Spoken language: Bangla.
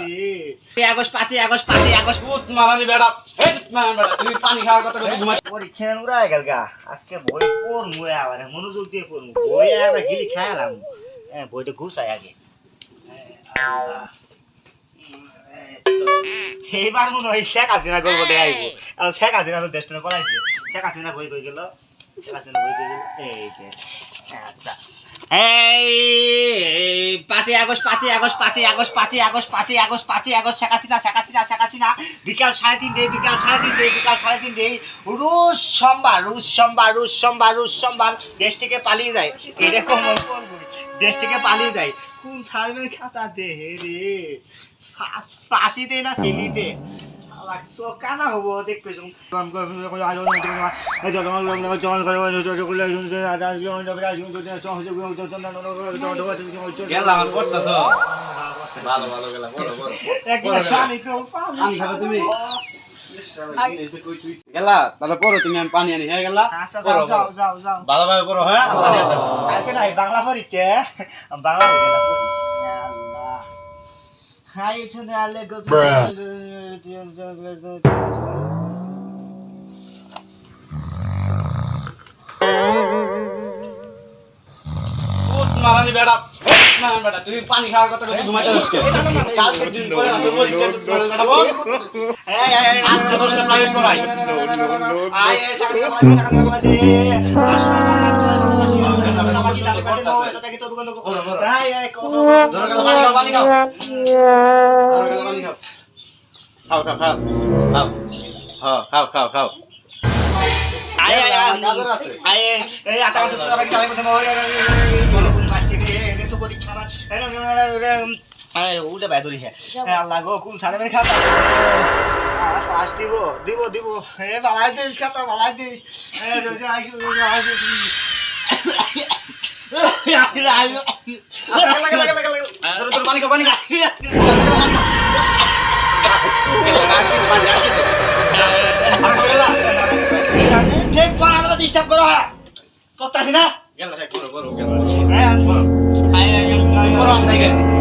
দে রে আগস্ট পাঁচই আগস্ট পাঁচই আগস্ট। পুত মারানি বেটা। তুমি পানি খাওয়ার কথা কইছো ঘুমাই। পরীক্ষা উড়াই গেল গা। আজকে বই পড়মু আবার মনোযোগ দিয়ে পড়মু। বই আবার গিলি খাইলাম হ্যাঁ বইটা ঘুষাই আগে। এইবার মনে হয় শেখ হাসিনা গল্প দেখাইব আর শেখ হাসিনা তো দেশটা করাইছে শেখ হাসিনা বই কই গেল? শেখ হাসিনা বই কই গেল? এই যে আচ্ছা। এই পাঁচই আগস্ট পাঁচই আগস্ট পাঁচই আগস্ট পাঁচই আগস্ট পাঁচই আগস্ট পাঁচই আগস্ট শেখ হাসিনা শেখ হাসিনা শেখ হাসিনা বিকাল সাড়ে তিনটে, বিকাল সাড়ে তিনটে, বিকাল সাড়ে তিনটে। রুশ সোমবার রুশ সোমবার রুশ সোমবার রুশ সোমবার দেশ থেকে পালিয়ে যায়। এরকম দেশ থেকে পালিয়ে যায়। কোন সার্ভে খাতা দে রে? ফাঁসি দে না ফেলি দে কানা হব দেখবে ভালো ভালো গেলা বড় বড় তুমি গেলা তাহলে পড়ো তুমি আমি পানি আনি হ্যাঁ গেলা ভালোভাবে পড়ো হ্যাঁ বাংলা পরীক্ষা বাংলা এই এই আজকে দশটা প্রাইভেট পড়াই খাও খাও ধরো খাও। খাও খাও হ্যাঁ বাই আল্লাহ দিব দিব দিব এ বালাই দিস খাতা বালাই দিস ডিস্টার্ব করো করতাছি না গেলা করো করো গেলা হ্যাঁ